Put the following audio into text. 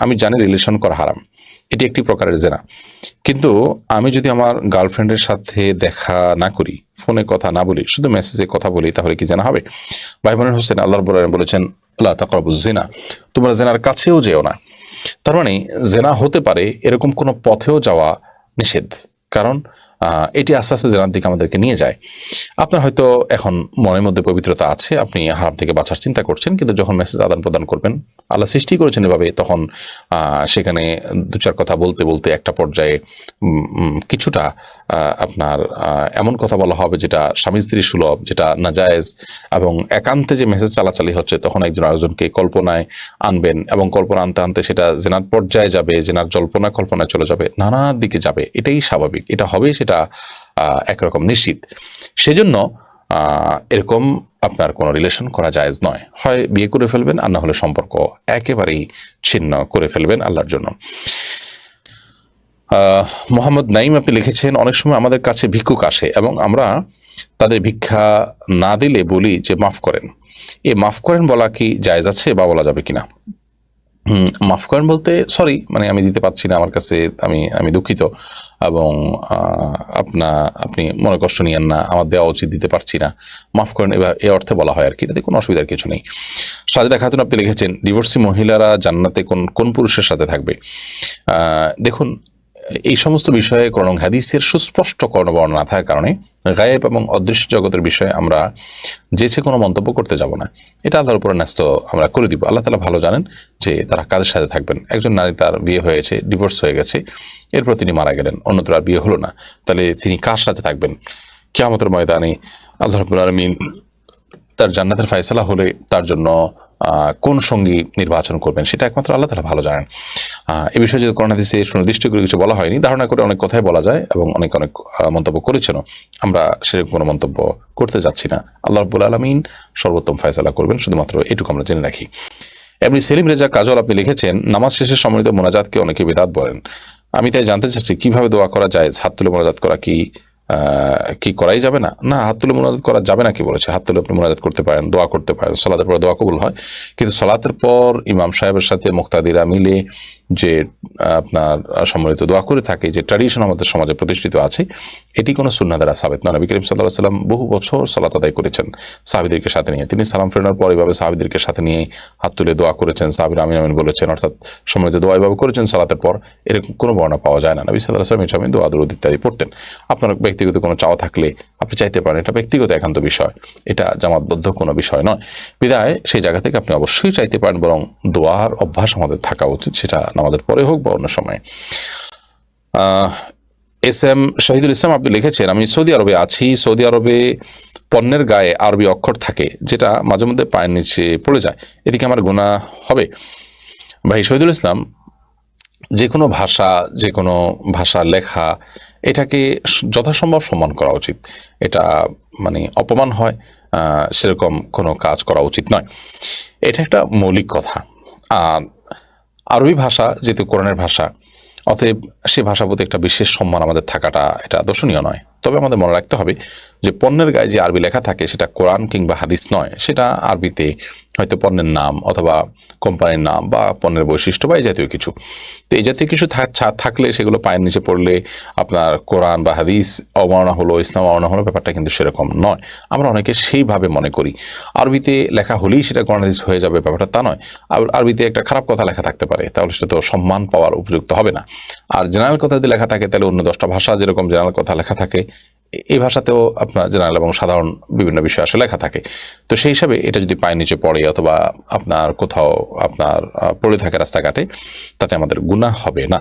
আমি জানি রিলেশন করা হারাম। এটি একটি প্রকারের জেনা। কিন্তু আমি যদি আমার গার্লফ্রেন্ডের সাথে দেখা না করি ফোনে কথা না বলি, শুধু মেসেজে কথা বলি, তাহলে কি জানা হবে? ভাই বোনের হোসেন আল্লাহর বলেন বলেছেন আল্লাহ তাকরাবু জেনা। তোমরা জেনার কাছেও যেও না। তার মানে জেনা হতে পারে এরকম কোনো পথেও যাওয়া নিষেধ। কারণ এটি আস্তে আস্তে জেনার দিকে আমাদেরকে নিয়ে যায়। আপনার হয়তো এখন মনের মধ্যে পবিত্রতা আছে, আপনি হারাম থেকে বাঁচার চিন্তা করছেন, কিন্তু যখন মেসেজ আদান প্রদান করবেন, আল্লাহ সৃষ্টি করেছেন এভাবে, তখন সেখানে দু চার কথা বলতে বলতে একটা পর্যায়ে কিছুটা আপনার এমন কথা বলা হবে যেটা স্বামী স্ত্রী সুলভ, যেটা নাজায়েজ এবং একান্তে যে মেসেজ চালাচালি হচ্ছে, তখন একজন আরেকজনকে কল্পনায় আনবেন এবং কল্পনা আনতে আনতে সেটা জেনার পর্যায়ে যাবে, জেনার জল্পনা কল্পনায় চলে যাবে, নানা দিকে যাবে। এটাই স্বাভাবিক। এটা হবে, সেটা আহ, একরকম নিশ্চিত। সেজন্য এরকম আপনার কোনো রিলেশন করা জায়েজ নয়। হয় বিয়ে করে ফেলবেন আর না হলে সম্পর্ক একেবারেই ছিন্ন করে ফেলবেন আল্লাহর জন্য। মোহাম্মদ নাইম আপনি লিখেছেন অনেক সময় আমাদের কাছে ভিক্ষুক আসে এবং আমরা তাদের ভিক্ষা না দিলে বলি যে মাফ করেন। এ মাফ করেন বলা কি জায়েজ আছে বা বলা যাবে কিনা? মাফ করেন বলতে সরি মানে আমি দিতে পারছি না আমার কাছে, আমি আমি দুঃখিত এবং আপনা, আপনি মনে কষ্ট নিয়েন না, আমার দেওয়া উচিত দিতে পারছি না। মাফ করেন, এবার এ অর্থে বলা হয় আর কি, এটাতে কোনো অসুবিধার কিছু নেই। সাজেদা খাতুন আপনি লিখেছেন, ডিভোর্সি মহিলারা জান্নাতে কোন কোন পুরুষের সাথে থাকবে? দেখুন এই সমস্ত বিষয়ে কোরআন হাদিসের সুস্পষ্ট কর্ণবর্ণ না থাকার কারণে গায়েব এবং অদৃশ্য জগতের বিষয়ে আমরা যে কোনো মন্তব্য করতে যাব না। এটা আল্লাহর উপরে ন্যস্ত আমরা করে দিব। আল্লাহ তালা ভালো জানেন যে তারা কাদের সাথে থাকবেন। একজন নারী তার বিয়ে হয়েছে ডিভোর্স হয়ে গেছে, এরপর তিনি মারা গেলেন, অন্যত্র আর বিয়ে হলো না। তাহলে তিনি কার সাথে থাকবেন? কেয়ামতের ময়দানে আল্লাহ রবুল আলমিন তার জান্নাতের ফয়সালা হলে তার জন্য কোন সঙ্গী নির্বাচন করবেন, সেটা একমাত্র আল্লাহ তালা ভালো জানেন। এ বিষয়ে যদি দিসে সুনির্দিষ্ট করে কিছু বলা হয়নি, ধারণা করে অনেক কথাই বলা যায় এবং অনেক অনেক মন্তব্য করেছেন আমরা সেরকম কোনো মন্তব্য করতে যাচ্ছি না। আল্লাহ রবুল আলমিন সর্বোত্তম ফয়সালা করবেন, শুধুমাত্র এটুকু আমরা জেনে রাখি। এমনি সেলিম রেজা কাজল আপনি লিখেছেন, নামাজ শেষে সম্মিলিত মোনাজাতকে অনেকে বেদাত বলেন। আমি তাই জানতে চাচ্ছি, কীভাবে দোয়া করা যায়? হাত তুলে মোনাজাত করা কি কি করাই যাবে না? না, হাত তুলে মোনাজাত করা যাবে না কি বলেছে? হাত তুলে আপনি মোনাজাত করতে পারেন, দোয়া করতে পারেন, সলাতের পর দোয়া কবুল হয়। কিন্তু সলাতের পর ইমাম সাহেবের সাথে মুক্তাদিরা মিলে যে, আপনার সম্মিলিত দোয়া করে থাকে, যে ট্র্যাডিশন আমাদের সমাজে প্রতিষ্ঠিত আছে, এটি কোনো সুন্না দ্বারা সাবেত নয় নবী করিম সাল্লাহ সাল্লাম বহু বছর সলাত আদায় করেছেন সাহাবিদেরকে সাথে নিয়ে। তিনি সালাম ফেরানোর পর এভাবে সাহাবিদেরকে সাথে নিয়ে হাত তুলে দোয়া করেছেন, সাহাবির আমিন আমিন বলেছেন, অর্থাৎ সম্মিলিত দোয়া এভাবে করেছেন সালাতের পর এরকম কোনো বর্ণনা পাওয়া যায় না। নবী সাল্লাহ সাল্লাম ইসলামী দোয়া, দরুদ ইত্যাদি পড়তেন। আপনার ব্যক্তিগত কোনো চাওয়া থাকলে আপনি চাইতে পারেন, এটা ব্যক্তিগত একান্ত বিষয়, এটা জামাতবদ্ধ কোনো বিষয় নয়। বিদায়, সেই জায়গা থেকে আপনি অবশ্যই চাইতে পারেন, বরং দোয়ার অভ্যাস আমাদের থাকা উচিত, সেটা আমাদের পরে হোক বা অন্য সময়। এস এম শহীদুল ইসলাম আপনি লিখেছেন, আমি সৌদি আরবে আছি, সৌদি আরবে পণ্যের গায়ে আরবি অক্ষর থাকে, যেটা মাঝে মধ্যে পায়ের নিচে পড়ে যায়, এদিকে আমার গুণা হবে। ভাই, শহীদুল ইসলাম, যে কোনো ভাষা, যে কোনো ভাষা লেখা এটাকে যথাসম্ভব সম্মান করা উচিত। এটা মানে অপমান হয় সেরকম কোনো কাজ করা উচিত নয়। এটা একটা মৌলিক কথা। আর আরবি ভাষা যেহেতু কোরআনের ভাষা, অতএব সে ভাষার প্রতি একটা বিশেষ সম্মান আমাদের থাকাটা এটা দর্শনীয় নয়। তবে আমাদের মনে রাখতে হবে যে পণ্যের গায়ে যে আরবি লেখা থাকে সেটা কোরআন কিংবা হাদিস নয়, সেটা আরবিতে হয়তো পণ্যের নাম অথবা কোম্পানির নাম বা পণ্যের বৈশিষ্ট্য বা এই জাতীয় কিছু। তো এই জাতীয় কিছু থাকলে সেগুলো পায়ের নিচে পড়লে আপনার কোরআন বা হাদিস অবমাননা হলো, ইসলাম অবমাননা হলো, ব্যাপারটা কিন্তু সেরকম নয়। আমরা অনেকে সেইভাবে মনে করি। আরবিতে লেখা হলেই সেটা কোরআন হাদিস হয়ে যাবে, ব্যাপারটা তা নয়। আর আরবিতে একটা খারাপ কথা লেখা থাকতে পারে, তাহলে সেটা তো সম্মান পাওয়ার উপযুক্ত হবে না। আর জেনারেল কথা যদি লেখা থাকে, তাহলে অন্য দশটা ভাষা যেরকম জেনারেল কথা লেখা থাকে এই ভাষাতেও আপনার জেনারেল এবং সাধারণ বিভিন্ন বিষয় আসলে লেখা থাকে। তো সেই হিসাবে এটা যদি পায়ের নিচে পড়ে অথবা আপনার কোথাও আপনার পড়ে থাকে রাস্তাঘাটে, তাতে আমাদের গুণা হবে না।